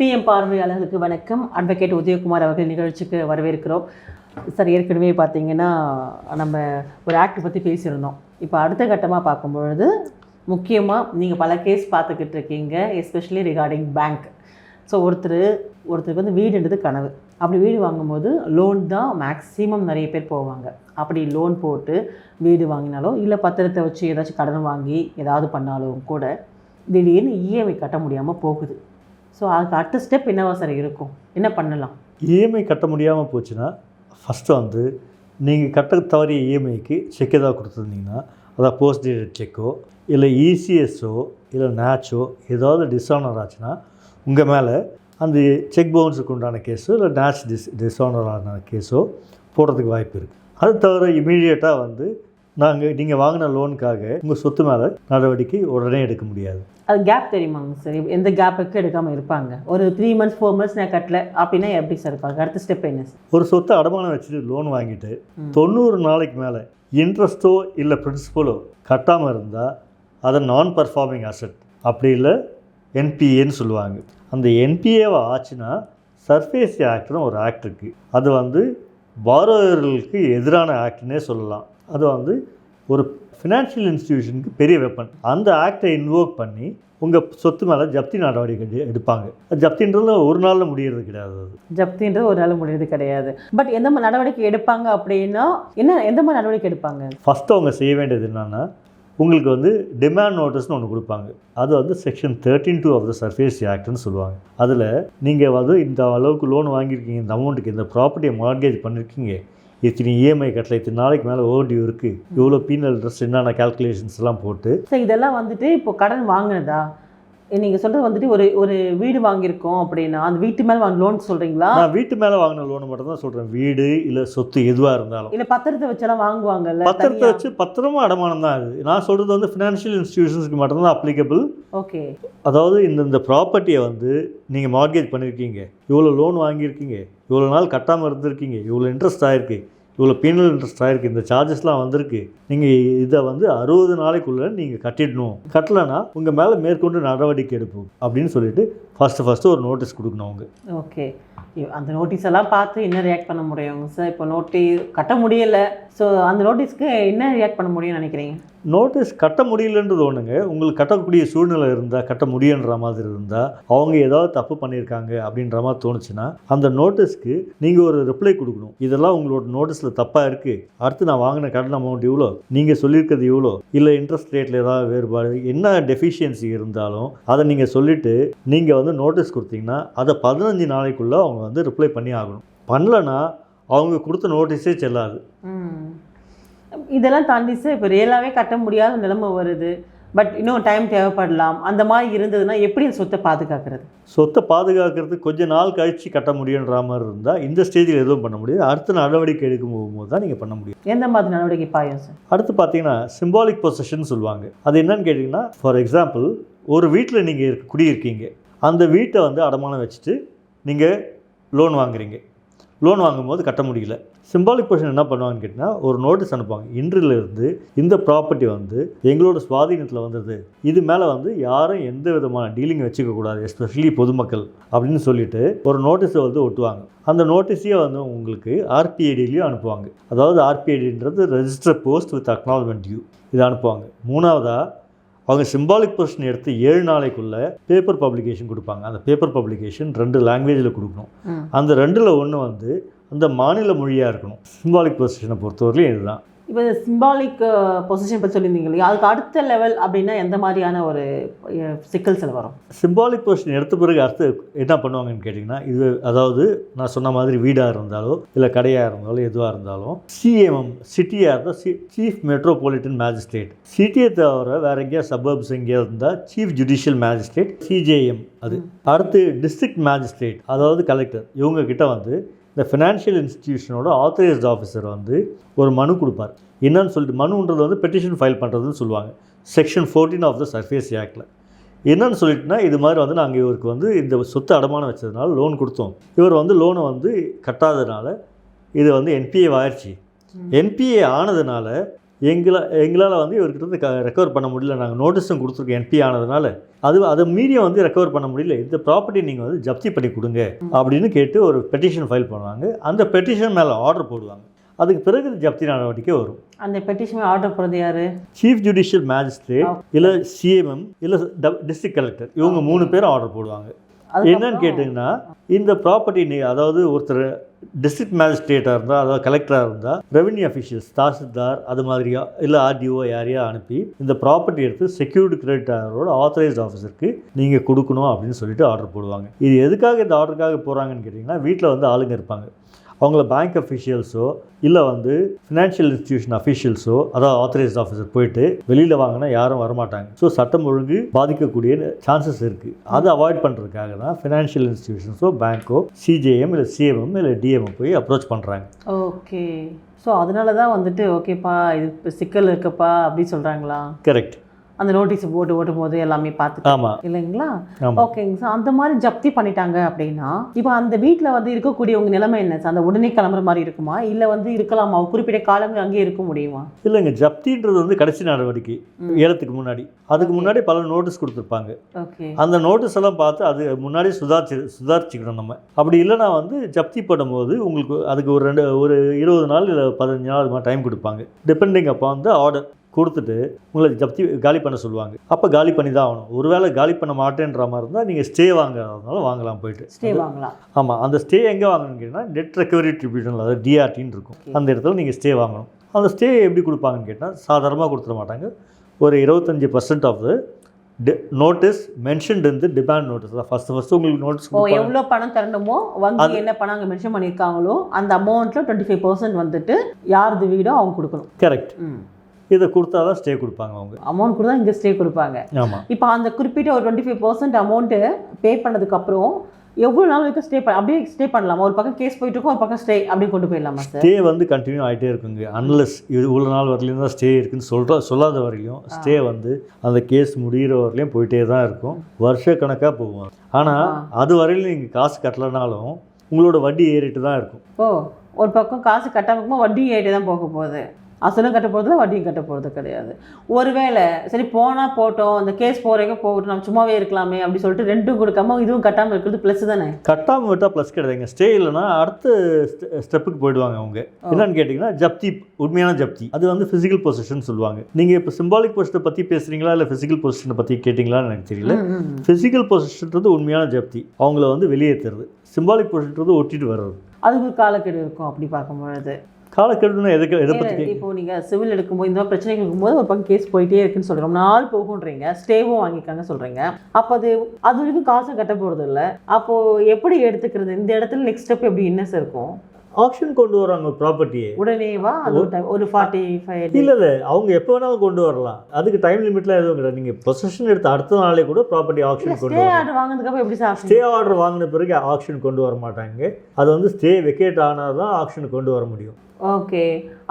DM பார்வையாளர்களுக்கு வணக்கம். Advocate Udhayakumar அவர்கள் நிகழ்ச்சிக்கு வரவேற்கிறோம். சார் ஏற்கனவே பார்த்தீங்கன்னா நம்ம ஒரு ஆக்ட் பற்றி பேசியிருந்தோம். இப்போ அடுத்த கட்டமாக பார்க்கும்பொழுது முக்கியமாக நீங்கள் பல கேஸ் பார்த்துக்கிட்டு இருக்கீங்க எஸ்பெஷலி ரிகார்டிங் பேங்க் ஸோ ஒருத்தர் ஒருத்தருக்கு வந்து வீடுன்றது கனவு. அப்படி வீடு வாங்கும்போது லோன் தான் மேக்ஸிமம் நிறைய பேர் போவாங்க. அப்படி லோன் போட்டு வீடு வாங்கினாலோ இல்லை பத்திரத்தை வச்சு ஏதாச்சும் கடன் வாங்கி ஏதாவது பண்ணாலும் கூட திடீர்னு இஎம்ஐ கட்ட முடியாமல் போகுது. ஸோ அதுக்கு அடுத்த ஸ்டெப் என்னவா சார் இருக்கும்? என்ன பண்ணலாம்? இஎம்ஐ கட்ட முடியாமல் போச்சுன்னா ஃபஸ்ட்டு வந்து நீங்கள் கட்ட தவறிய இஎம்ஐக்கு செக் ஏதாவது கொடுத்துருந்தீங்கன்னா அதாவது போஸ்ட் டேட் செக்கோ இல்லை இசிஎஸ்ஸோ இல்லை நேச்சோ ஏதாவது டிஸானர் ஆச்சுன்னா உங்கள் மேலே அந்த செக் பவுன்ஸுக்கு உண்டான கேஸோ இல்லை நேச் டிஸ் டிஸானர் ஆன கேஸோ போடுறதுக்கு வாய்ப்பு இருக்குது அது தவிர இமீடியட்டாக வந்து நாங்கள் நீங்கள் வாங்கின லோனுக்காக உங்கள் சொத்து மேலே நடவடிக்கை உடனே எடுக்க முடியாது. அது கேப் தெரியுமாங்க சார் எந்த கேப்புக்கு எடுக்காமல் இருப்பாங்க? ஒரு த்ரீ மந்த்ஸ் ஃபோர் மந்த்ஸ் நான் கட்டல அப்படின்னா எப்படி சார் இருப்பாங்க? அடுத்த ஸ்டெப் என்ன சார் ஒரு சொத்தை அடமானம் வச்சுட்டு லோன் வாங்கிட்டு தொண்ணூறு நாளைக்கு மேலே இன்ட்ரெஸ்ட்டோ இல்லை பிரின்சிபலோ கட்டாமல் இருந்தால் அதை நான் பர்ஃபார்மிங் அசட் அப்படி இல்லை என்பிஏன்னு சொல்லுவாங்க. அந்த என்பிஏவை ஆச்சுன்னா சர்ஃபேஸ் ஆக்ட்னு ஒரு ஆக்ட் இருக்குது அது வந்து பாரோயர்களுக்கு எதிரான ஆக்ட்னே சொல்லலாம். அது வந்து ஒரு ஃபினான்ஷியல் இன்ஸ்டிடியூஷனுக்கு பெரிய வெப்பன் அந்த ஆக்டை இன்வோக் பண்ணி உங்கள் சொத்து மேலே ஜப்தி நடவடிக்கை எடு- எடுப்பாங்க. ஜப்தின்றது ஒரு நாளில் முடியறது கிடையாது அது. ஜப்தின்றது ஒரு நாள் முடியுது கிடையாது. பட் எந்த மாதிரி நடவடிக்கை எடுப்பாங்க அப்படின்னா என்ன எந்த மாதிரி நடவடிக்கை எடுப்பாங்க? ஃபஸ்ட்டு அவங்க செய்ய வேண்டியது என்னென்னா உங்களுக்கு வந்து டிமாண்ட் நோட்டீஸ்னு ஒன்று கொடுப்பாங்க. அது வந்து section thirteen two of the SARFAESI ஆக்ட்னு சொல்லுவாங்க. அதில் நீங்கள் வந்து இந்த அளவுக்கு லோன் வாங்கியிருக்கீங்க இந்த அமௌண்ட்டுக்கு இந்த ப்ராப்பர்ட்டியை மார்கேஜ் பண்ணியிருக்கீங்க இத்தனை இஎம்ஐ கட்டல இத்தனை நாளைக்கு மேலே ஓடியூ இருக்குது இவ்வளோ பீனல் இன்ட்ரெஸ்ட் என்னென்ன கேல்குலேஷன்ஸ்லாம் போட்டு. சார் இதெல்லாம் வந்துட்டு இப்போ கடன் வாங்கினதா? நீங்கள் சொல்கிறது வந்துட்டு ஒரு ஒரு வீடு வாங்கியிருக்கோம் அப்படின்னா அந்த வீட்டு மேலே வாங்க லோன் சொல்கிறீங்களா நான் வீட்டு மேலே வாங்கின லோனை மட்டும் தான் சொல்கிறேன் வீடு இல்லை சொத்து எதுவாக இருந்தாலும். இல்லை பத்திரத்தை வச்செல்லாம் வாங்குவாங்கல்ல பத்திரத்தை வச்சு பத்திரமா அடமானம் தான் அது. நான் சொல்கிறது வந்து ஃபினான்ஷியல் இன்ஸ்டிடியூஷன்ஸ்க்கு மட்டும்தான் அப்ளிகபிள் ஓகே. அதாவது இந்த இந்த ப்ராப்பர்ட்டியை வந்து நீங்கள் மார்கேஜ் பண்ணியிருக்கீங்க இவ்வளோ லோன் வாங்கியிருக்கீங்க. இவ்வளோ நாள் கட்டாமல் இருந்திருக்கீங்க. இவ்வளோ இன்ட்ரெஸ்ட் ஆயிருக்கு. இவ்வளோ பீனல் இன்ட்ரெஸ்ட் ஆயிருக்கு இந்த சார்ஜஸ்லாம் வந்திருக்கு. நீங்கள் இதை வந்து அறுபது நாளைக்குள்ளே நீங்கள் கட்டிடணும். கட்டலைன்னா உங்கள் மேலே மேற்கொண்டு நடவடிக்கை எடுப்போம் அப்படின்னு சொல்லிட்டு ஃபஸ்ட்டு ஃபஸ்ட்டு ஒரு நோட்டீஸ் கொடுக்கணும் அவங்க. ஓகே அந்த நோட்டீஸ் எல்லாம் பார்த்து என்ன ரியாக்ட் பண்ண முடியும்? சார் இப்போ நோட்டி கட்ட முடியல. ஸோ அந்த நோட்டீஸ்க்கு என்ன ரியாக்ட் பண்ண முடியும்னு நினைக்கிறீங்க? நோட்டீஸ் கட்ட முடியலன்றது ஒன்றுங்க உங்களுக்கு கட்டக்கூடிய சூழ்நிலை இருந்தால் கட்ட முடியுன்ற மாதிரி இருந்தால் அவங்க ஏதாவது தப்பு பண்ணியிருக்காங்க அப்படின்ற மாதிரி தோணுச்சுன்னா அந்த நோட்டீஸ்க்கு நீங்கள் ஒரு ரிப்ளை கொடுக்கணும். இதெல்லாம் உங்களோட நோட்டீஸில் தப்பாக இருக்குது அடுத்து நான் வாங்கின கடன் அமௌண்ட் இவ்வளோ நீங்கள் சொல்லியிருக்கிறது இவ்வளோ இல்லை இன்ட்ரெஸ்ட் ரேட்டில் ஏதாவது வேறுபாடு என்ன டெஃபிஷியன்சி இருந்தாலும் அதை நீங்கள் சொல்லிவிட்டு நீங்கள் வந்து நோட்டீஸ் கொடுத்தீங்கன்னா அதை பதினஞ்சு நாளைக்குள்ளே அவங்க வந்து ரிப்ளை பண்ணி ஆகணும். பண்ணலன்னா அவங்க கொடுத்த நோட்டீஸே செல்லாது. இதெல்லாம் தாண்டி சார் இப்போ ரியலாகவே கட்ட முடியாத நிலைமை வருது. பட் இன்னும் டைம் தேவைப்படலாம். அந்த மாதிரி இருந்ததுன்னா எப்படி சொத்தை பாதுகாக்கிறது? சொத்தை பாதுகாக்கிறதுக்கு கொஞ்ச நாள் கழித்து கட்ட முடியுன்ற மாதிரி இருந்தால் இந்த ஸ்டேஜில் எதுவும் பண்ண முடியாது. அடுத்த நடவடிக்கை எடுக்கும் போகும்போது தான் நீங்கள் பண்ண முடியும். எந்த மாதிரி நடவடிக்கை பாயும் சார் அடுத்து பார்த்தீங்கன்னா சிம்பாலிக் பொசஷன் சொல்லுவாங்க. அது என்னன்னு கேட்டிங்கன்னா ஃபார் எக்ஸாம்பிள் ஒரு வீட்டில் நீங்கள் குடியிருக்கீங்க. அந்த வீட்டை வந்து அடமானம் வச்சுட்டு நீங்கள் லோன் வாங்குறீங்க. லோன் வாங்கும்போது கட்ட முடியல. சிம்பாலிக் பொசிஷன் என்ன பண்ணுவாங்கன்னு கேட்டிங்கன்னா ஒரு நோட்டீஸ் அனுப்புவாங்க. இன்றிலிருந்து இந்த ப்ராப்பர்ட்டி வந்து எங்களோட சுவாதீனத்தில் வந்தது. இது மேலே வந்து யாரும் எந்த விதமான டீலிங் வச்சுக்கக்கூடாது எஸ்பெஷலி பொதுமக்கள் அப்படின்னு சொல்லிட்டு ஒரு நோட்டீஸை வந்து ஒட்டுவாங்க. அந்த நோட்டீஸையே வந்து உங்களுக்கு ஆர்பிஐடிலையும் அனுப்புவாங்க. அதாவது ஆர்பிஐடின்றது register post with acknowledgement due இதை அனுப்புவாங்க. மூணாவதாக அவங்க சிம்பாலிக் பொசிஷன் எடுத்து ஏழு நாளைக்குள்ளே பேப்பர் பப்ளிகேஷன் கொடுப்பாங்க. அந்த பேப்பர் பப்ளிகேஷன் ரெண்டு லாங்குவேஜில் கொடுக்கணும். அந்த ரெண்டில் ஒன்று வந்து அந்த மாநில மொழியாக இருக்கணும். சிம்பாலிக் பொசிஷனை பொறுத்தவரையிலும் இதுதான். இப்போ சிம்பாலிக் பொசிஷன் பற்றி சொல்லியிருந்தீங்க இல்லையா? அதுக்கு அடுத்த லெவல் அப்படின்னா எந்த மாதிரியான ஒரு அஹ், சிக்கல்கள் வரும்? சிம்பாலிக் பொசிஷன் எடுத்த பிறகு அடுத்து என்ன பண்ணுவாங்கன்னு கேட்டிங்கன்னா இது அதாவது நான் சொன்ன மாதிரி வீடாக இருந்தாலோ இல்லை கடையாக இருந்தாலும் எதுவாக இருந்தாலும் சிஎம்எம் சிட்டியாக இருந்தால் சி சீஃப் மெட்ரோபாலிட்டன் மேஜிஸ்ட்ரேட் சிட்டியை தவிர வேற எங்கேயா சபர்ப்ஸ் எங்கேயா இருந்தால் சீஃப் ஜுடிஷியல் மேஜிஸ்ட்ரேட் சிஜேஎம் அது. அடுத்து டிஸ்ட்ரிக்ட் மேஜிஸ்ட்ரேட் அதாவது கலெக்டர் இவங்க கிட்ட வந்து இந்த ஃபினான்ஷியல் இன்ஸ்டிடியூஷனோட ஆத்தரைஸ்ட் ஆஃபீஸர் வந்து ஒரு மனு கொடுப்பார். என்னன்னு சொல்லிட்டு மனுன்றது வந்து பெட்டிஷன் ஃபைல் பண்ணுறதுன்னு சொல்லுவாங்க. Section fourteen of the SARFAESI ஆக்டில் என்னன்னு சொல்லிட்டுனா இது மாதிரி வந்து நாங்கள் இவருக்கு வந்து இந்த சொத்து அடமானம் வச்சதுனால லோன் கொடுத்தோம். இவர் வந்து லோனை வந்து கட்டாததுனால இது வந்து என்பிஏ ஆயிடுச்சு என்பிஏ ஆனதுனால எங்களை எங்களால் வந்து இவர்கிட்ட இருந்து க ரெக்கவர் பண்ண முடியல. நாங்கள் நோட்டீஸும் கொடுத்துருக்கோம் என்பி ஆனதுனால. அது அதை மீறியும் வந்து ரெக்கவர் பண்ண முடியல. இந்த ப்ராப்பர்ட்டி நீங்கள் வந்து ஜப்தி பண்ணி கொடுங்க அப்படின்னு கேட்டு ஒரு பெட்டிஷன் ஃபைல் பண்ணுவாங்க. அந்த பெட்டிஷன் மேலே ஆர்டர் போடுவாங்க. அதுக்கு பிறகு ஜப்தி நடவடிக்கை வரும். அந்த பெட்டிஷன் ஆர்டர் போடுறது யாரு? சீஃப் ஜுடிஷியல் மேஜிஸ்ட்ரேட் இல்லை சிஎம்எம் இல்லை டிஸ்ட்ரிக்ட் கலெக்டர் இவங்க மூணு பேரும் ஆர்டர் போடுவாங்க. என்னன்னு கேட்டிங்கன்னா இந்த ப்ராப்பர்ட்டி நீ அதாவது ஒருத்தர் டிஸ்ட்ரிக்ட் மேஜிஸ்ட்ரேட்டாக இருந்தால் அதாவது கலெக்டராக இருந்தால் ரெவென்யூ அஃபிஷியல்ஸ் தாசில்தார் அது மாதிரியா இல்லை ஆர்டிஓ யாரையா அனுப்பி இந்த ப்ராப்பர்ட்டி எடுத்து செக்யூர்டு கிரெடிட்டாரோட ஆத்தரைஸ்ட் ஆஃபீஸருக்கு நீங்கள் கொடுக்கணும் அப்படின்னு சொல்லிட்டு ஆர்டர் போடுவாங்க. இது எதுக்காக இந்த ஆர்டருக்காக போகிறாங்கன்னு கேட்டிங்கன்னா வீட்டில் வந்து ஆளுங்க இருப்பாங்க. அவங்கள பேங்க் அஃபிஷியல்ஸோ இல்லை வந்து ஃபினான்ஷியல் இன்ஸ்டியூஷன் அஃபிஷியல்ஸோ அதாவது ஆத்தரைஸ்ட் ஆஃபீஸர் போயிட்டு வெளியில் வாங்கினா யாரும் வரமாட்டாங்க. ஸோ சட்டம் ஒழுங்கு பாதிக்கக்கூடிய சான்சஸ் இருக்குது அதை அவாய்ட் பண்ணுறதுக்காக தான் ஃபினான்ஷியல் இன்ஸ்டியூஷன்ஸோ பேங்க்கோ சிஜேஎம் இல்லை சிஎம்எம் இல்லை டிஎம் போய் அப்ரோச் பண்ணுறாங்க ஓகே ஸோ அதனால தான் வந்துட்டு ஓகேப்பா இது இப்ப சிக்கல் இருக்குப்பா அப்படி சொல்கிறாங்களா கரெக்ட் அந்த நோட்டீஸ் போட்டு ஓட்டும் போது எல்லாமே பார்த்து ஆமாம் இல்லைங்களா? ஓகேங்க சார் அந்த மாதிரி ஜப்தி பண்ணிட்டாங்க அப்படின்னா இப்போ அந்த வீட்டில் வந்து இருக்கக்கூடியவங்க நிலைமை என்ன? சார் அந்த உடனே கிளம்புற மாதிரி இருக்குமா? இல்லை வந்து இருக்கலாமா? குறிப்பிட்ட காலங்கள் அங்கேயே இருக்க முடியுமா? இல்லைங்க ஜப்தின்றது வந்து கடைசி நடவடிக்கை. ஏலத்துக்கு முன்னாடி. அதுக்கு முன்னாடி பல நோட்டீஸ் கொடுத்துருப்பாங்க. அந்த நோட்டீஸ் எல்லாம் பார்த்து அது முன்னாடி சுதாரிச்சு சுதாரிச்சுக்கணும் நம்ம. அப்படி இல்லைனா வந்து ஜப்தி பண்ணும்போது உங்களுக்கு அதுக்கு ஒரு ரெண்டு ஒரு இருபது நாள் இல்லை பதினஞ்சு நாள் டைம் கொடுப்பாங்க. டிபெண்டிங் அப்போ வந்து ஆர்டர் கொடுத்துட்டு உங்களை ஜப்தி காலி பண்ண சொல்லுவாங்க. அப்போ காலி பண்ணி தான் ஆகணும். ஒருவேளை காலி பண்ண மாட்டேன்ற மாதிரி இருந்தால் நீங்கள் ஸ்டே வாங்குறதுனால வாங்கலாம் போயிட்டு. ஸ்டே வாங்கலாம். ஆமாம் அந்த ஸ்டே எங்கே வாங்கணும்னு கேட்டிங்கன்னா டெட் ரெக்கவரி ட்ரிபியூனல் அதாவது டிஆர்டின்னு இருக்கும். அந்த இடத்துல நீங்கள் ஸ்டே வாங்கணும். அந்த ஸ்டே எப்படி கொடுப்பாங்கன்னு கேட்டால் சாதாரணமாக கொடுத்துட மாட்டாங்க. ஒரு இருபத்தஞ்சி பர்சன்ட் ஆஃப் நோட்டீஸ் மென்ஷன்ட் இருந்து டிமாண்ட் நோட்டீஸ் தான் ஃபஸ்ட்டு ஃபஸ்ட்டு உங்களுக்கு நோட்டீஸ் ஓ எவ்வளோ பணம் தரணுமோ வங்கி என்ன பணம் அங்கே மென்ஷன் பண்ணியிருக்காங்களோ அந்த அமௌண்ட்டில் டுவெண்ட்டி ஃபைவ் பர்சன்ட் வந்துட்டு யாரது வீடோ அவங்க கொடுக்கணும். கரெக்ட் இதை கொடுத்தா தான் ஸ்டே கொடுப்பாங்க அவங்க. அமௌண்ட் கூட தான் இங்கே ஸ்டே கொடுப்பாங்க. ஆமாம் இப்போ அந்த குறிப்பிட்ட ஒரு twenty five percent amount pay பண்ணதுக்கப்புறம் எவ்வளோ நாள் வரைக்கும் ஸ்டே பண்ண அப்படியே ஸ்டே பண்ணலாமா? ஒரு பக்கம் கேஸ் போயிட்டு இருக்கும் ஒரு பக்கம் ஸ்டே அப்படி கொண்டு போயிடலாமா ஸ்டே வந்து கண்டினியூ ஆகிட்டே இருக்குங்க. அன்லெஸ் இது இவ்வளோ நாள் வரலையும் தான் ஸ்டே இருக்குன்னு சொல்கிற சொல்லாத வரையிலும் ஸ்டே வந்து அந்த கேஸ் முடிகிற வரையிலும் போயிட்டே தான் இருக்கும். வருஷ கணக்காக போகும். ஆனால் அது வரையிலும் நீங்கள் காசு கட்டலைனாலும் உங்களோட வட்டி ஏறிட்டு தான் இருக்கும். ஓ ஒரு பக்கம் காசு கட்டாம இருக்கும்போது வட்டியும் ஏறிட்டே தான் போக போகுது. அசலும் கட்ட போகிறது வட்டியும் கட்ட போகிறது கிடையாது. ஒருவேளை சரி போனால் போட்டோம் இந்த கேஸ் போகிறீங்க போகட்டும் நம்ம சும்மாவே இருக்கலாமே அப்படி சொல்லிட்டு ரெண்டும் கொடுக்காம இதுவும் கட்டாமல் இருக்கிறது ப்ளஸ் தானே? கட்டாமல் விட்டால் ப்ளஸ் கிடையாதுங்க. ஸ்டே இல்லைன்னா அடுத்த ஸ்டெப்புக்கு போயிடுவாங்க அவங்க. என்னன்னு கேட்டிங்கன்னா ஜப்தி உண்மையான ஜப்தி. அது வந்து ஃபிசிக்கல் பொசிஷன் சொல்லுவாங்க. நீங்கள் இப்போ சிம்பாலிக் பொசிஷனை பற்றி பேசுகிறீங்களா இல்லை ஃபிசிக்கல் பொசிஷனை பற்றி கேட்டிங்களான்னு எனக்கு தெரியல. ஃபிசிக்கல் பொசிஷன்றது உண்மையான ஜப்தி. அவங்கள வந்து வெளியேற்றுறது சிம்பாலிக் பொசிஷன்றது ஒட்டிட்டு வர்றது. அதுக்கு காலக்கெடு இருக்கும் அப்படி பார்க்கும்பொழுது. காலக்கெடுன்னு எதுக்கு எதை பற்றி இப்போ நீங்க சிவில் எடுக்கும்போது இந்த மாதிரி பிரச்சனைகள் இருக்கும்போது ஒரு பக்கம் கேஸ் போயிட்டே இருக்குன்னு சொல்றோம் ரொம்ப நாள் போகுன்றீங்க ஸ்டேவும் வாங்கிக்காங்க சொல்றீங்க. அப்போ அது அது வரைக்கும் காசு கட்ட போறது இல்ல அப்போ எப்படி எடுத்துக்கிறது? இந்த இடத்துல நெக்ஸ்ட் ஸ்டெப் எப்படி என்ன இருக்கும்? ஆப்ஷன் கொண்டு வராங்க ப்ராப்பர்ட்டியை உடனேவா அது ஒரு ஃபார்ட்டி ஃபைவ் இல்லை இல்லை அவங்க எப்போ வேணாலும் கொண்டு வரலாம். அதுக்கு டைம் லிமிட்லாம் எதுவும் கிடையாது. நீங்கள் பொசிஷன் எடுத்த அடுத்த நாளே கூட ப்ராப்பர்ட்டி ஆப்ஷன் கொண்டு ஆர்டர் வாங்கினதுக்கு அப்புறம் எப்படி சார் ஸ்டே ஆர்டர் வாங்கின பிறகு ஆக்ஷன் கொண்டு வர மாட்டாங்க. அது வந்து ஸ்டே வெக்கேட் ஆனால் தான் ஆக்ஷனுக்கு கொண்டு வர முடியும். ஓகே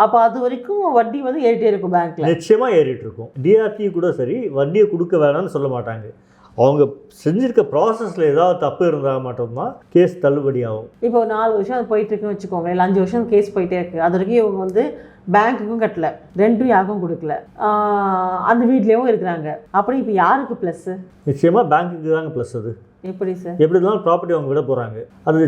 அப்போ அது வரைக்கும் வட்டி வந்து ஏறிட்டே இருக்கும் பேங்க்ல நிச்சயமாக ஏறிட்டு இருக்கும். டிஆர்டி கூட சரி வட்டியை கொடுக்க வேணாம்னு சொல்ல மாட்டாங்க. அவங்க செஞ்சிருக்க ப்ராசஸில் ஏதாவது தப்பு இருந்தால் மட்டும்தான் கேஸ் தள்ளுபடி ஆகும் இப்போ ஒரு நாலு வருஷம் அது போயிட்டு இருக்குன்னு வச்சுக்கோங்க இல்லை அஞ்சு வருஷம் கேஸ் போயிட்டே இருக்கு. அது வரைக்கும் இவங்க வந்து பேங்க்குக்கும் கட்டல. ரெண்டும் யாருக்கும் கொடுக்கல. அந்த வீட்லேயும் இருக்கிறாங்க. அப்படி இப்போ யாருக்கு ப்ளஸ்ஸு நிச்சயமாக பேங்க்குக்கு தாங்க ப்ளஸ் அது. எப்படி சார் எப்படி இருந்தாலும் ப்ராப்பர்ட்டி அவங்க விட போகிறாங்க அது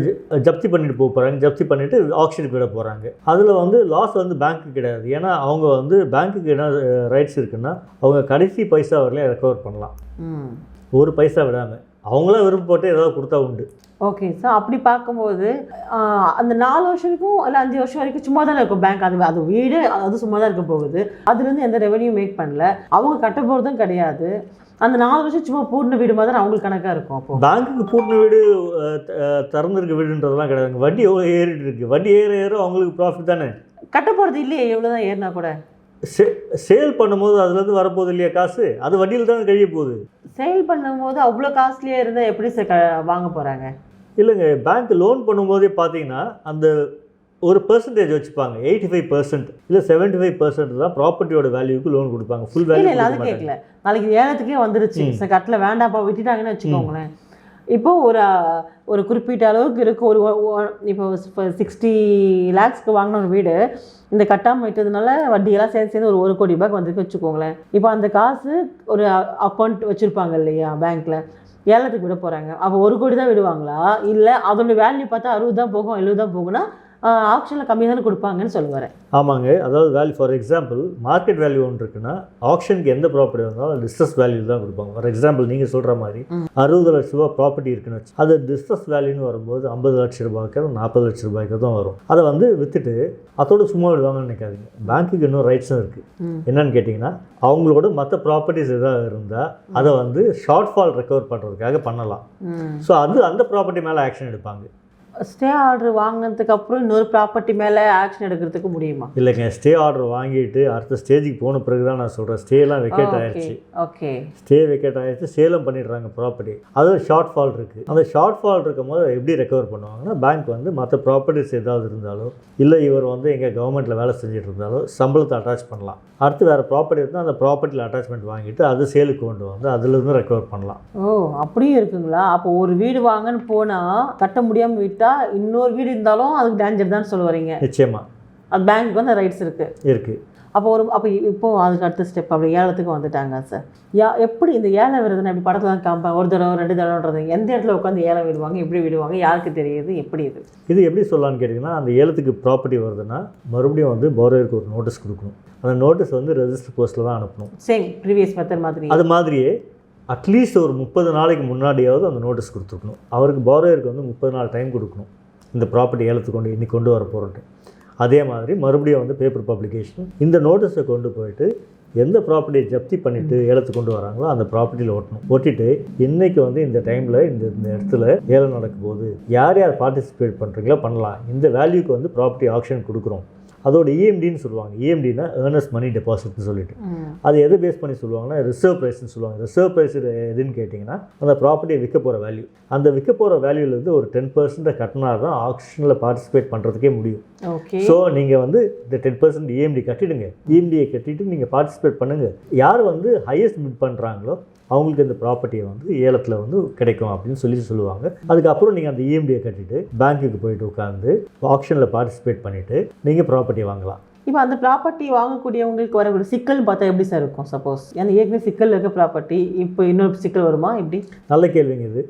ஜப்தி பண்ணிட்டு போக போகிறாங்க ஜப்தி பண்ணிட்டு ஆக்ஷனுக்கு விட போகிறாங்க அதில் வந்து லாஸ் வந்து பேங்க்கு கிடையாது. ஏன்னா அவங்க வந்து பேங்க்குக்கு என்ன ரைட்ஸ் இருக்குன்னா அவங்க கடைசி பைசா வரலையும் ரெக்கவர் பண்ணலாம். ஒரு பைசா விடாமல் அவங்களா விருப்பப்பட்டு ஏதாவது கொடுத்தா உண்டு. ஓகே சார் அப்படி பார்க்கும்போது அந்த நாலு வருஷத்துக்கும் இல்லை அஞ்சு வருஷம் வரைக்கும் சும்மா தானே இருக்கும் பேங்க் அது அது வீடு அது சும்மா தான் இருக்க போகுது. அதுலேருந்து எந்த ரெவன்யூ மேக் பண்ணல. அவங்க கட்ட போகிறதும் கிடையாது. அந்த நாலு வருஷம் சும்மா பூர்ண வீடு மாதிரி அவங்களுக்கு கணக்காக இருக்கும் அப்போ. பேங்க்குக்கு பூட்டின வீடு திறந்திருக்க வீடுன்றதெல்லாம் கிடையாதுங்க. வட்டி எவ்வளோ ஏறிட்டு இருக்கு? வட்டி ஏற ஏற அவங்களுக்கு ப்ராஃபிட் தானே? கட்ட போகிறது இல்லையே எவ்வளோ தான் ஏறினா கூட. சே சேல் பண்ணும்போது அதுலேருந்து வரப்போகுது இல்லையா காசு? அது வட்டியில் தானே கழிய போகுது சேல் பண்ணும்போது அவ்வளோ காஸ்ட்லியாக இருந்தால் எப்படி சார் க- வாங்க போகிறாங்க இல்லைங்க பேங்க் லோன் பண்ணும்போதே பார்த்தீங்கன்னா அந்த ஒரு பெர்சன்டேஜ் வச்சுப்பாங்க. எயிட்டி ஃபைவ் பர்சன்ட் இல்லை செவன்ட்டி ஃபைவ் பர்சன்ட் தான் ப்ராப்பர்ட்டியோட வேல்யூக்கு லோன் கொடுப்பாங்க. ஃபுல் வேல்யூ இல்லை அது கேட்கல நாளைக்கு ஏலத்துக்கே வந்துருச்சு. சார் கட்டில் வேண்டாப்பா விட்டுட்டாங்கன்னு வச்சுக்கோங்களேன். இப்போது ஒரு ஒரு குறிப்பிட்ட அளவுக்கு இருக்கும் ஒரு இப்போ சிக்ஸ்டி லேக்ஸ்க்கு வாங்கின ஒரு வீடு. இந்த கட்டாமல் விட்டதுனால வட்டியெல்லாம் சேர்ந்து சேர்ந்து ஒரு ஒரு கோடி ரூபாய்க்கு வந்துருக்கு வச்சுக்கோங்களேன். இப்போ அந்த காசு ஒரு அக்கௌண்ட் வச்சுருப்பாங்க இல்லையா பேங்க்கில் ஏலத்துக்கு விட போகிறாங்க அப்போ ஒரு கோடி தான் விடுவாங்களா? இல்லை அதோட வேல்யூ பார்த்தா அறுபது தான் போகும் எழுபது தான் போகும்னா ஆப்ஷனில் கம்மியாக தானே கொடுப்பாங்கன்னு சொல்ல வரேன். ஆமாங்க. அதாவது value for example market value ஒன்று இருக்குன்னா ஆப்ஷனுக்கு எந்த ப்ராப்பர்ட்டி வந்தாலும் டிஸ்ட்ரஸ் வேல்யூ தான் கொடுப்பாங்க. ஃபார் எக்ஸாம்பிள் நீங்கள் சொல்கிற மாதிரி அறுபது லட்ச ரூபா ப்ராப்பர்ட்டி இருக்குன்னு வச்சு அது டிஸ்ட்ரஸ் வேல்யூன்னு வரும்போது ஐம்பது லட்ச ரூபாய்க்கு நாற்பது லட்ச ரூபாய்க்கு தான் வரும். அதை வந்து விற்றுட்டு அதோட சும்மா விடுவாங்கன்னு நினைக்காதீங்க. பேங்க்குக்கு இன்னும் ரைட்ஸும் இருக்குது. என்னன்னு கேட்டிங்கன்னா அவங்களோட மற்ற ப்ராப்பர்ட்டிஸ் எதாவது இருந்தால் அதை வந்து ஷார்ட் ஃபால் ரெக்கவர் பண்ணுறதுக்காக பண்ணலாம் ஸோ அது அந்த ப்ராப்பர்ட்டி மேலே ஆக்ஷன் எடுப்பாங்க. ஸ்டே ஆர்டர் வாங்கினதுக்கு அப்புறம் இன்னொரு ப்ராப்பர்ட்டி மேலே ஆக்ஷன் எடுக்கிறதுக்கு முடியுமா? இல்லைங்க ஸ்டே ஆர்டர் வாங்கிட்டு அடுத்த ஸ்டேஜுக்கு போன பிறகு தான் நான் சொல்கிறேன் ஸ்டேலாம் வெக்கேட் ஆயிடுச்சு ஓகே ஸ்டே வெக்கேட் ஆயிடுச்சு சேலம் பண்ணிடுறாங்க ப்ராப்பர்ட்டி அது ஷார்ட் ஃபால் இருக்குது அந்த ஷார்ட் ஃபால் இருக்கும் போது எப்படி ரெக்கவர் பண்ணுவாங்கன்னா பேங்க் வந்து மற்ற ப்ராப்பர்ட்டிஸ் ஏதாவது இருந்தாலோ இல்லை இவர் வந்து எங்கள் கவர்மெண்ட்டில் வேலை செஞ்சுட்டு இருந்தாலோ சம்பளத்தை அட்டாச் பண்ணலாம். அடுத்து வேறு ப்ராப்பர்ட்டி இருந்தால் அந்த ப்ராப்பர்ட்டியில் அட்டாச்மெண்ட் வாங்கிட்டு அது சேலுக்கு கொண்டு வந்து அதுலேருந்து ரெக்கவர் பண்ணலாம். ஓ அப்படியும் இருக்குங்களா? அப்போ ஒரு வீடு வாங்கன்னு போனால் கட்ட முடியாமல் விட்டால் இன்னொரு வீடு இருந்தாலும் அதுக்கு டேஞ்சர் தான் சொல்ல வரீங்க நிச்சயமாக அது பேங்க்கு வந்து ரைட்ஸ் இருக்குது இருக்குது அப்போ ஒரு அப்போ இப்போ அதுக்கு அடுத்த ஸ்டெப் அப்படி ஏலத்துக்கு வந்துட்டாங்க சார் யா எப்படி இந்த ஏலம் விடுறதுன்னு அப்படி படத்தில் தான் காமிப்பாங்க. ஒரு தடவை ரெண்டு தடவைன்றது. எந்த இடத்துல உட்காந்து ஏலம் விடுவாங்க எப்படி விடுவாங்க யாருக்கு தெரியுது எப்படி இது? இது எப்படி சொல்லலாம்னு கேட்டிங்கன்னா அந்த ஏலத்துக்கு ப்ராப்பர்ட்டி வருதுன்னா மறுபடியும் வந்து போரோருக்கு ஒரு நோட்டீஸ் கொடுக்கணும். அந்த நோட்டீஸ் வந்து ரெஜிஸ்டர் போஸ்ட்டில் தான் அனுப்பணும். சேம் ப்ரீவியஸ் மெத்தட் மாதிரி அது மாதிரியே அட்லீஸ்ட் ஒரு முப்பது நாளைக்கு முன்னாடியாவது அந்த நோட்டீஸ் கொடுத்துருக்கணும். அவருக்கு பாரோயருக்கு வந்து முப்பது நாள் டைம் கொடுக்கணும். இந்த ப்ராப்பர்ட்டி ஏலத்துக்கு கொண்டு இன்னைக்கு கொண்டு வர போகிறோன்ட்டு அதே மாதிரி மறுபடியும் வந்து பேப்பர் பப்ளிகேஷன் இந்த நோட்டீஸை கொண்டு போயிட்டு எந்த ப்ராப்பர்ட்டியை ஜப்தி பண்ணிவிட்டு ஏலத்து கொண்டு வராங்களோ அந்த ப்ராப்பர்ட்டியில் ஓட்டணும். ஓட்டிட்டு இன்றைக்கி வந்து இந்த டைமில் இந்த இந்த இடத்துல ஏலம் நடக்கும் போது யார் யார் பார்ட்டிசிபேட் பண்ணுறீங்களோ பண்ணலாம். இந்த வேல்யூக்கு வந்து ப்ராப்பர்ட்டி ஆக்ஷன் கொடுக்குறோம். அதோட இஎம்டின்னு சொல்லுவாங்க. இஎம்டினா ஏர்னஸ் மணி டெபாசிட்னு சொல்லிட்டு. அது எதை பேஸ் பண்ணி சொல்லுவாங்கன்னா ரிசர்வ் ப்ரைஸ்னு சொல்லுவாங்க. ரிசர்வ் ப்ரைஸ் எதுன்னு கேட்டிங்கன்னா அந்த ப்ராப்பர்ட்டியை விற்க போகிற வேல்யூ அந்த விற்க போகிற வேல்யூலேருந்து ஒரு டென் பர்சன்ட்டை கட்டினா தான் ஆக்ஷனில் பார்ட்டிசிபேட் பண்ணுறதுக்கே முடியும். ஸோ நீங்கள் வந்து இந்த டென் பர்சன்ட் இஎம்டி கட்டிடுங்க. இஎம்டியை கட்டிட்டு நீங்கள் பார்ட்டிசிபேட் பண்ணுங்கள் யார் வந்து ஹையஸ்ட் பிட் பண்ணுறாங்களோ அவங்களுக்கு இந்த ப்ராப்பர்ட்டியை வந்து ஏலத்தில் வந்து கிடைக்கும் அப்படின்னு சொல்லி சொல்லுவாங்க. அதுக்கப்புறம் நீங்கள் அந்த இஎம்டியை கட்டிட்டு பேங்க்குக்கு போயிட்டு உட்காந்து ஆக்ஷனில் பார்ட்டிசிபேட் பண்ணிவிட்டு நீங்கள் ப்ராப்பர்ட்டி வாங்கலாம். இப்போ அந்த ப்ராப்பர்ட்டி வாங்கக்கூடியவங்களுக்கு வரக்கூடிய சிக்கல்னு பார்த்தா எப்படி சார் இருக்கும்? சப்போஸ் ஏன்னா ஏற்கனவே சிக்கல் இருக்க ப்ராப்பர்ட்டி இப்போ இன்னொரு சிக்கல் வருமா? எப்படி? நல்ல கேள்விங்க இது.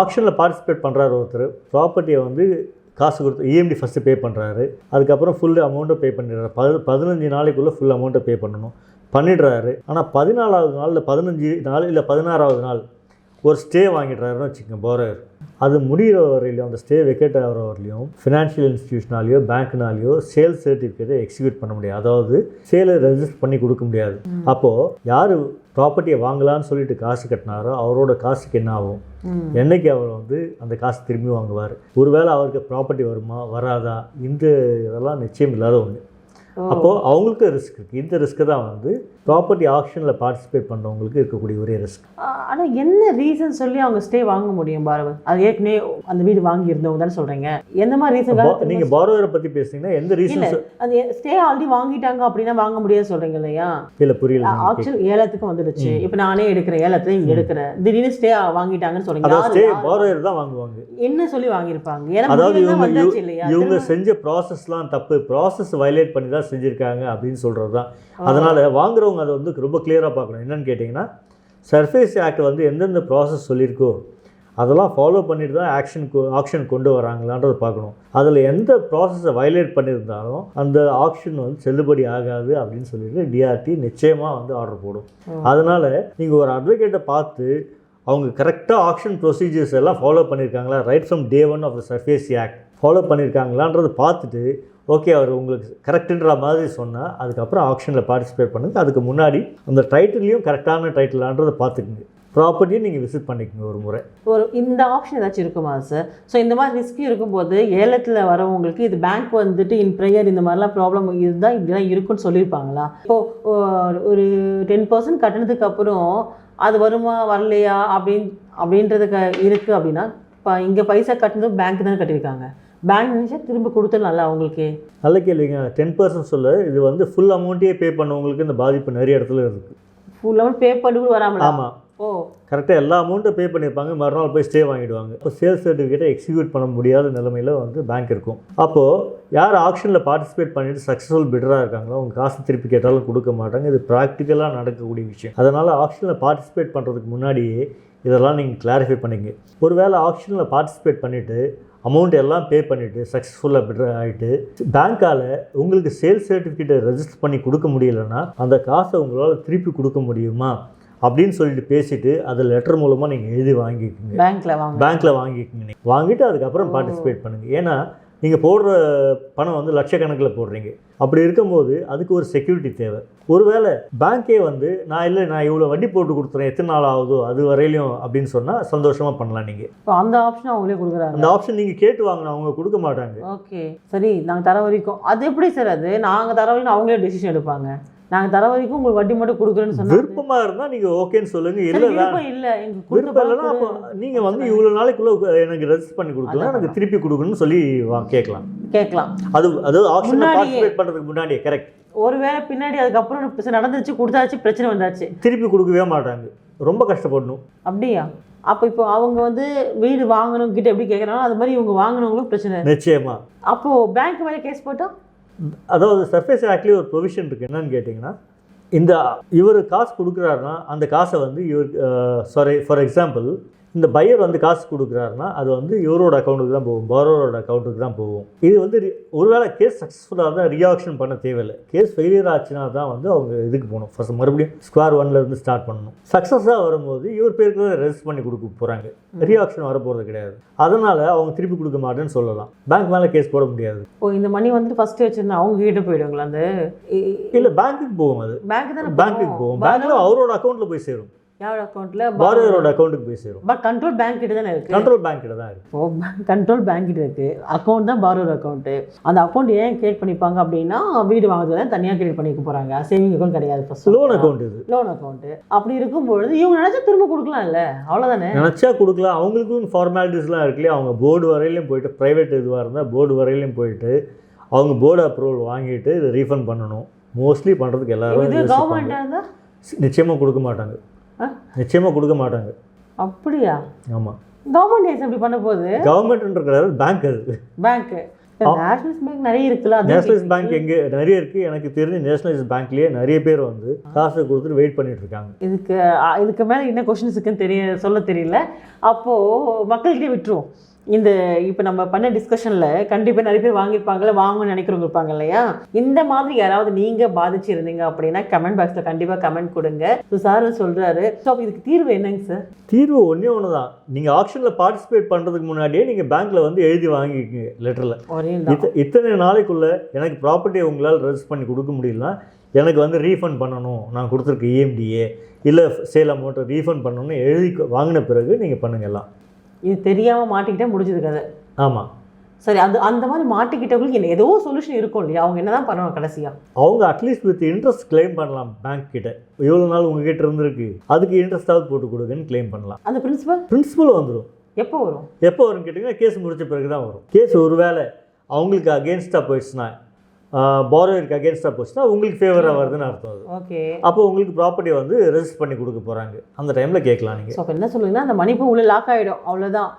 ஆக்ஷனில் பார்ட்டிசிபேட் பண்ணுறாரு ஒருத்தர். ப்ராப்பர்ட்டியை வந்து காசு கொடுத்து இஎம்டி ஃபஸ்ட்டு பே பண்ணுறாரு அதுக்கப்புறம் ஃபுல் அமௌண்ட்டை பே பண்ணிடுறாரு. பது பதினஞ்சு நாளைக்குள்ளே ஃபுல் அமௌண்ட்டை பே பண்ணணும். பண்ணிடுறாரு. ஆனால் பதினாலாவது நாளில் பதினஞ்சு நாள் இல்லை பதினாறாவது நாள் ஒரு ஸ்டே வாங்கிடுறாருன்னு வச்சுக்கோங்க போகிறார் அது முடிகிற வரையிலையும் அந்த ஸ்டே வெக்கேட் ஆகிற வரையிலையும் ஃபினான்ஷியல் இன்ஸ்டியூஷனாலேயோ பேங்க்னாலேயோ சேல் சர்டிஃபிகேட்டை எக்ஸிக்யூட் பண்ண முடியாது. அதாவது சேலை ரெஜிஸ்டர் பண்ணி கொடுக்க முடியாது. அப்போது யார் ப்ராப்பர்ட்டியை வாங்கலாம்னு சொல்லிட்டு காசு கட்டினாரோ அவரோட காசுக்கு என்ன ஆகும்? ம். என்னைக்கு அவர் வந்து அந்த காசு திரும்பி வாங்குவார்? ஒருவேளை அவருக்கு ப்ராப்பர்ட்டி வருமா வராதா? இந்த இதெல்லாம் நிச்சயம் இல்லாத ஒன்று. அப்போது அவங்களுக்கு ரிஸ்க் இருக்குது இந்த ரிஸ்க்கு தான் வந்து ப்ராப்பர்ட்டி ஆக்ஷனில் பார்ட்டிசிபேட் பண்ணுறவங்களுக்கு இருக்கக்கூடிய ஒரே ரிஸ்க் ஆ- ஆனா என்ன ரீசன் சொல்லி அவங்க ஸ்டே வாங்க முடியும் பாரவ அது ஏற்கனவே அந்த வீடு வாங்கி இருந்தவங்க தானே சொல்றீங்க. எந்த மாதிரி ரீசன் நீங்கள் பாரோவரை பற்றி பேசுனீங்கன்னா எந்த ரீசன் அது ஸ்டே ஆல்ரெடி வாங்கிட்டாங்க அப்படின்னா வாங்க முடியாது சொல்றீங்க இல்லையா? இல்லை புரியல ஆக்சுவல் ஏலத்துக்கு வந்துடுச்சு. இப்போ நானே எடுக்கிறேன் ஏலத்துல இங்க எடுக்கிறேன் திடீர்னு ஸ்டே வாங்கிட்டாங்கன்னு ஸ்டே யாரு? பாரோயர் தான் வாங்குவாங்க. என்ன சொல்லி வாங்கியிருப்பாங்க? அதாவது இவங்க இவங்க செஞ்ச ப்ராசஸ்லாம் தப்பு. ப்ராசஸ் வயலேட் பண்ணி தான் செஞ்சுருக்காங்க அப்படின்னு சொல்கிறது தான் அதனால் வாங்குறவங்க அதை வந்து ரொம்ப கிளியராக பார்க்கணும். என்னன்னு கேட்டிங்கன்னா சர்ஃபேஸ் ஆக்ட் வந்து எந்தெந்த ப்ராசஸ் சொல்லியிருக்கோ அதெல்லாம் ஃபாலோ பண்ணிட்டு தான் ஆக்ஷன் ஆக்ஷன் கொண்டு வராங்களான்றதை பார்க்கணும். அதில் எந்த ப்ராசஸை வயலேட் பண்ணியிருந்தாலும் அந்த ஆக்ஷன் வந்து செல்லுபடி ஆகாது அப்படின்னு சொல்லிட்டு டிஆர்டி நிச்சயமாக வந்து ஆர்டர் போடும். அதனால் நீங்கள் ஒரு அட்வொகேட்டை பார்த்து அவங்க கரெக்டாக ஆக்ஷன் ப்ரொசீஜர்ஸ் எல்லாம் ஃபாலோ பண்ணியிருக்காங்களா? Right from day one of the SARFAESI act follow பண்ணியிருக்காங்களான்றதை பார்த்துட்டு ஓகே அவர் உங்களுக்கு கரெக்டுன்ற மாதிரி சொன்னால் அதுக்கப்புறம் ஆப்ஷனில் பார்ட்டிசிபேட் பண்ணுங்கள் அதுக்கு முன்னாடி அந்த டைட்டிலையும் கரெக்டான டைட்டிலான்றதை பார்த்துக்குங்க. ப்ராப்பர்ட்டியும் நீங்கள் விசிட் பண்ணிக்கோங்க ஒரு முறை. ஒரு இந்த ஆப்ஷன் ஏதாச்சும் இருக்குமா சார்? ஸோ இந்த மாதிரி ரிஸ்க் இருக்கும்போது ஏலத்தில் வரவங்களுக்கு இது பேங்க் வந்துட்டு இன் ப்ரேயர் இந்த மாதிரிலாம் ப்ராப்ளம் இருந்தால் இப்படிலாம் இருக்குன்னு சொல்லியிருப்பாங்களா? இப்போது ஒரு- ஒரு டென் பர்சன்ட் கட்டினதுக்கு அப்புறம் அது வருமா வரலையா அப்படின் அப்படின்றதுக்கு இருக்குது அப்படின்னா இப்போ இங்கே பைசா கட்டினதும் பேங்க் தானே கட்டியிருக்காங்க. பேங்க் நினச்சா திரும்ப கொடுத்துடலாம்ல அவங்களுக்கு? நல்ல கேள்விங்க. டென் பர்சன்ட் சொல்ல. இது வந்து ஃபுல் அமௌண்ட்டே பே பண்ணவங்களுக்கு இந்த பாதிப்பு நிறைய இடத்துல இருக்குது ஃபுல் அமௌண்ட் பே பண்ணி கூட வராமலா ஆமாம் ஓ. கரெக்டாக எல்லா அமௌண்ட்டும் பே பண்ணியிருப்பாங்க மறுநாள் போய் ஸ்டே வாங்கிடுவாங்க. இப்போ சேல்ஸ் சர்டிஃபிகேட்டை எக்ஸிக்யூட் பண்ண முடியாத நிலமையில வந்து பேங்க் இருக்கும். அப்போது யார் ஆக்ஷனில் பார்ட்டிசிபேட் பண்ணிட்டு சக்ஸஸ்ஃபுல் பிடராக இருக்காங்களோ அவங்க காசு திருப்பி கேட்டாலும் கொடுக்க மாட்டாங்க. இது ப்ராக்டிக்கலாக நடக்கக்கூடிய விஷயம். அதனால் ஆக்ஷனில் பார்ட்டிசிபேட் பண்ணுறதுக்கு முன்னாடியே இதெல்லாம் நீங்கள் கிளாரிஃபை பண்ணிங்க ஒருவேளை ஆக்ஷனில் பார்ட்டிசிபேட் பண்ணிவிட்டு அமௌண்ட் எல்லாம் பே பண்ணிவிட்டு சக்ஸஸ்ஃபுல்லாக ஆகிட்டு பேங்க்கால் உங்களுக்கு சேல்ஸ் சர்டிஃபிகேட்டை ரெஜிஸ்டர் பண்ணி கொடுக்க முடியலன்னா அந்த காசை உங்களால் திருப்பி கொடுக்க முடியுமா? அப்படின்னு சொல்லிட்டு பேசிட்டு அதை லெட்டர் மூலமாக நீங்கள் எழுதி வாங்கிக்கோங்க. பேங்க்ல வாங்க. பேங்க்கில் வாங்கிக்கோங்க. வாங்கிட்டு அதுக்கப்புறம் பார்ட்டிசிபேட் பண்ணுங்கள் ஏன்னா நீங்கள் போடுற பணம் வந்து லட்சக்கணக்கில் போடுறீங்க. அப்படி இருக்கும்போது அதுக்கு ஒரு செக்யூரிட்டி தேவை. ஒருவேளை பேங்க்கே வந்து நான் இல்லை நான் இவ்வளோ வட்டி போட்டு கொடுத்துறேன் எத்தனை நாள் ஆகுதோ அது வரையிலையும் அப்படின்னு சொன்னால் சந்தோஷமாக பண்ணலாம் நீங்கள் இப்போ அந்த ஆப்ஷன் அவங்களே கொடுக்குறாங்க. அந்த ஆப்ஷன் நீங்கள் கேட்டு வாங்கணும் அவங்க கொடுக்க மாட்டாங்க. ஓகே சரி நாங்க தர வரைக்கும். அது எப்படி சார் அது? நாங்க தர வரைக்கும் அவங்களே டெசிஷன் எடுப்பாங்க. நாங்க தர வரைக்கும் உங்களுக்கு வட்டி மட்டும் கொடுக்குறேன்னு சொன்னா விருப்பமாக இருந்தால் நீங்கள் ஓகேன்னு சொல்லுங்கள் இல்லை விருப்பம் இல்ல. விருப்பம் இல்லைன்னா அப்போ நீங்கள் வந்து இவ்வளோ நாளைக்குள்ளே எனக்கு ரெஜிஸ்டர் பண்ணி கொடுக்கலாம் எனக்கு திருப்பி கொடுக்கணும்னு சொல்லி வா கேட்கலாம். கேட்கலாம். அது அதாவது முன்னாடியே. பார்ட்டிசிபேட் பண்ணுறதுக்கு முன்னாடியே கரெக்ட் ஒருவேளை பின்னாடி அதுக்கப்புறம் நடந்துச்சு கொடுத்தாச்சு பிரச்சனை வந்தாச்சு. திருப்பி கொடுக்கவே மாட்டாங்க. ரொம்ப கஷ்டப்படணும். அப்படியா? அப்போ இப்போ அவங்க வந்து வீடு வாங்கணும் கிட்ட எப்படி கேட்குறாங்களோ அது மாதிரி இவங்க வாங்கினவங்களும் பிரச்சனை. நிச்சயமா. அப்போ பேங்க் மேலே கேஸ் போட்டா? அதாவது சர்ஃபேஸ் ஆக்ட்லேயே ஒரு ப்ரொவிஷன் இருக்குது என்னன்னு கேட்டிங்கன்னா இந்த இவர் காசு கொடுக்குறாருன்னா அந்த காசை வந்து இவர் சாரி ஃபார் எக்ஸாம்பிள் இந்த பையர் வந்து காசு கொடுக்குறாருன்னா அது வந்து இவரோட அக்கௌண்ட்டுக்கு தான் போகும் பாரோரோட அக்கௌண்ட்டுக்கு தான் போகும். இது வந்து ஒருவேளை கேஸ் சக்ஸஸ்ஃபுல்லாக தான் ரியாக்ஷன் பண்ண தேவையில்லை. கேஸ் ஃபெயிலியர் ஆச்சுன்னா தான் வந்து அவங்க இதுக்கு போகணும். ஃபர்ஸ்ட் மறுபடியும் ஸ்கொயர் இருந்து ஸ்டார்ட் பண்ணணும். சக்ஸஸாக வரும்போது இவர் பேருக்கு தான் ரெஜிஸ்டர் பண்ணி கொடுக்க போகிறாங்க ரியாக்ஷன் வரப்போகிறது கிடையாது. அதனால் அவங்க திருப்பி கொடுக்க மாட்டேன்னு சொல்லலாம். பேங்க் மேலே கேஸ் போட முடியாது. ஓ இந்த மணி வந்துட்டு ஃபர்ஸ்ட் வச்சிருந்தா அவங்க கிட்ட போயிடுங்களா அந்த? இல்லை பேங்க்குக்கு போகும் அது. பேங்க் தானே பேங்க்குக்கு போகும். பேங்க்கில் அவரோட அக்கௌண்ட்டில் போய் சேரும். யாரோட அக்கௌண்ட்ல பாரோரோட அக்கௌண்ட்டுக்கு போய் சேரும். பட் கண்ட்ரோல் பேங்க் கிட்ட தானே இருக்கு? கண்ட்ரோல் பேங்க் கிட்ட தான் இருக்கு. ஓ கண்ட்ரோல் பேங்க் கிட்ட இருக்கு. அக்கௌண்ட் தான் பாரோர் அக்கௌண்ட் அந்த அக்கௌண்ட் ஏன் கிரியேட் பண்ணிப்பாங்க அப்படின்னா வீடு வாங்குறதுல தனியாக கிரியேட் பண்ணிக்க போறாங்க. சேவிங் அக்கௌண்ட் கிடையாது ஃபர்ஸ்ட் லோன் அக்கௌண்ட் இது. லோன் அக்கௌண்ட் அப்படி இருக்கும்பொழுது இவங்க நினைச்சா திரும்ப கொடுக்கலாம்ல? அவ்வளவுதானே? நினச்சா கொடுக்கலாம். அவங்களுக்கும் ஃபார்மாலிட்டிஸ்லாம் இருக்குல்லையே அவங்க போர்டு வரையிலையும் போயிட்டு ப்ரைவேட் இதுவாக இருந்தால் போர்டு வரையிலையும் போயிட்டு அவங்க போர்டு அப்ரூவல் வாங்கிட்டு இதை ரீஃபண்ட் பண்ணணும். மோஸ்ட்லி பண்ணுறதுக்கு எல்லாரும் நிச்சயமாக கொடுக்க மாட்டாங்க? நிச்சயமாக கொடுக்க மாட்டாங்க. அப்படியா? ஆமாம் கவர்மெண்ட் ஏன் அப்படி பண்ண போகுது? கவர்மெண்ட்ன்ற கிடையாது பேங்க் அது. பேங்க் நேஷனல்ஸ் பேங்க் நிறைய இருக்குல்ல நேஷனலைஸ் பேங்க் எங்கே நிறைய இருக்குது எனக்கு தெரிஞ்சு நேஷனலைஸ் பேங்க்லேயே நிறைய பேர் வந்து காசை கொடுத்துட்டு வெயிட் பண்ணிட்டு இருக்காங்க. இதுக்கு இதுக்கு மேலே என்ன கொஷின்ஸ் இருக்குன்னு தெரிய சொல்ல தெரியல. அப்போது மக்கள்கிட்ட விட்டுருவோம். இந்த இப்போ நம்ம பண்ண டிஸ்கஷனில் கண்டிப்பாக நிறைய பேர் வாங்கியிருப்பாங்கல்ல வாங்கணும்னு நினைக்கிறவங்க இருப்பாங்க இல்லையா? இந்த மாதிரி யாராவது நீங்கள் பாதிச்சிருந்தீங்க அப்படின்னா கமெண்ட் பாக்ஸில் கண்டிப்பாக கமெண்ட் கொடுங்க. ஸோ சார் சொல்கிறாரு ஸோ இதுக்கு தீர்வு என்னங்க சார் தீர்வு ஒன்றே ஒன்று தான் நீங்கள் ஆக்ஷனில் பார்ட்டிசிபேட் பண்ணுறதுக்கு முன்னாடியே நீங்கள் பேங்க்கில் வந்து எழுதி வாங்கிக்கோங்க லெட்டரில் இத்தனை நாளைக்குள்ளே எனக்கு ப்ராப்பர்ட்டியை உங்களால் ரெஜிஸ்டர் பண்ணி கொடுக்க முடியலனா எனக்கு வந்து ரீஃபண்ட் பண்ணணும். நான் கொடுத்துருக்க E இஎம்டிஏ இல்லை சேல் அமௌண்ட்டை ரீஃபண்ட் பண்ணணும்னு எழுதி வாங்கின பிறகு நீங்கள் பண்ணுங்க எல்லாம். இது தெரியாமல் மாட்டிக்கிட்டே முடிஞ்சது கதை ஆமாம் சரி அது அந்த மாதிரி மாட்டிக்கிட்டவங்களுக்கு என்ன ஏதோ சொல்யூஷன் இருக்கும் இல்லையா? அவங்க என்ன தான் பண்ணணும் கடைசியாக அவங்க at least with interest claim பண்ணலாம் பேங்க் கிட்ட. இவ்வளோ நாள் உங்ககிட்ட இருந்திருக்கு. அதுக்கு இன்ட்ரெஸ்ட்டாவது போட்டு கொடுங்கன்னு claim பண்ணலாம். அந்த பிரின்சிபல் பிரின்சிபல் வந்துடும் எப்போ வரும்? எப்போ வரும்னு கேட்டிங்கன்னா கேஸ் முடிச்ச பிறகு தான் வரும் கேஸ் ஒருவேளை அவங்களுக்கு அகேன்ஸ்டாக போயிடுச்சுன்னா பாரோயருக்கு அகேன்ஸ்டாக போச்சுன்னா உங்களுக்கு ஃபேவராக வருதுன்னு அர்த்தம் அது. ஓகே. அப்போ உங்களுக்கு ப்ராப்பர்ட்டியை வந்து ரெஜிஸ்டர் பண்ணி கொடுக்க போகிறாங்க அந்த டைமில் கேட்கலாம் நீங்கள் ஸோ அப்போ என்ன சொல்லுங்கன்னா அந்த மணி இப்போ உள்ள லாக் ஆகிடும் அவ்வளோதான்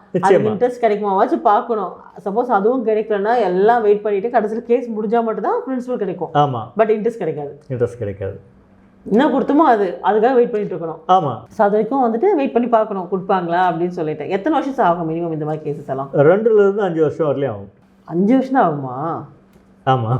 இன்ட்ரெஸ்ட் கிடைக்குமாவாச்சும் பார்க்கணும். சப்போஸ் அதுவும் கிடைக்கலன்னா எல்லாம் வெயிட் பண்ணிட்டு கடைசியில் கேஸ் முடிஞ்சா மட்டும் தான் பிரின்சிபல் கிடைக்கும். ஆமாம் பட் இன்ட்ரெஸ்ட் கிடைக்காது. இன்ட்ரெஸ்ட் கிடைக்காது. என்ன கொடுத்துமோ அது. அதுக்காக வெயிட் பண்ணிட்டு இருக்கணும். ஆமாம் ஸோ அது வரைக்கும் வந்துட்டு வெயிட் பண்ணி பார்க்கணும். கொடுப்பாங்களா அப்படின்னு சொல்லிட்டு. எத்தனை வருஷம் ஆகும் மினிமம் இந்த மாதிரி கேசஸ் எல்லாம்? ரெண்டுலேருந்து அஞ்சு வருஷம் வரலையும் ஆகும். அஞ்சு வருஷம் தான் ஆகுமா? ஆமாம்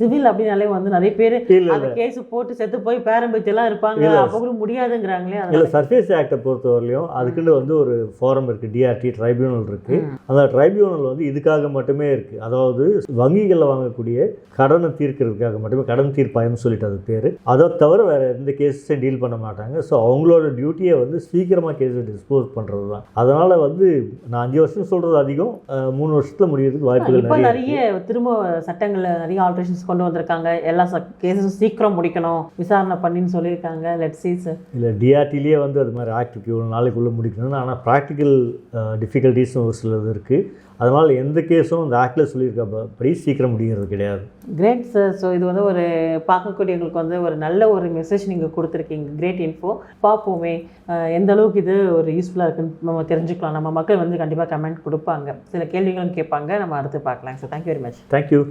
சிவில் அப்படின்னாலே வந்து நிறைய பேர் அந்த கேஸ் போட்டு செத்து போய் பேரம்பேத்தி எல்லாம் இருப்பாங்க. அப்போ கூட முடியாதுங்கிறாங்களே இல்லை சர்ஃபேஸ் ஆக்டை பொறுத்தவரையிலையும் அதுக்குன்னு வந்து ஒரு ஃபாரம் இருக்குது டிஆர்டி ட்ரைபியூனல் இருக்குது அந்த ட்ரைபியூனல் வந்து இதுக்காக மட்டுமே இருக்குது அதாவது வங்கிகளில் வாங்கக்கூடிய கடனை தீர்க்கிறதுக்காக மட்டுமே கடன் தீர்ப்பாயம்னு சொல்லிட்டு அது பேர். அதை தவிர வேறு எந்த கேஸையும் டீல் பண்ண மாட்டாங்க. ஸோ அவங்களோட டியூட்டியை வந்து சீக்கிரமாக கேஸை டிஸ்போஸ் பண்ணுறது தான் அதனால் வந்து நான் அஞ்சு வருஷம் சொல்கிறது அதிகம். மூணு வருஷத்தில் முடியறதுக்கு நிறைய நிறைய திரும்ப சட்டங்கள்ல நிறைய ஆல்ட்ரேஷன்ஸ் கேசஸ் கொண்டு வந்திருக்காங்க. எல்லா கேசஸும் சீக்கிரம் முடிக்கணும். விசாரணை பண்ணின்னு சொல்லியிருக்காங்க. லெட் சி சார் இல்லை டிஆர்டிலேயே வந்து அது மாதிரி ஆக்டிவிட்டி இவ்வளோ நாளைக்குள்ளே முடிக்கணும்னு. ஆனால் ப்ராக்டிக்கல் டிஃபிகல்ட்டிஸும் ஒரு சிலது இருக்குது அதனால் எந்த கேஸும் இந்த ஆக்டில் சொல்லியிருக்கப்படி சீக்கிரம் முடிகிறது கிடையாது. கிரேட் சார் ஸோ இது வந்து ஒரு பார்க்கக்கூடியவங்களுக்கு வந்து ஒரு நல்ல ஒரு மெசேஜ் நீங்கள் கொடுத்துருக்கீங்க. கிரேட் இன்ஃபோ பார்ப்போமே. எந்த அளவுக்கு இது ஒரு யூஸ்ஃபுல்லாக இருக்குன்னு நம்ம தெரிஞ்சுக்கலாம். நம்ம மக்கள் வந்து கண்டிப்பாக கமெண்ட் கொடுப்பாங்க. சில கேள்விகளும் கேட்பாங்க. நம்ம அடுத்து பார்க்கலாம் sir thank you very much thank you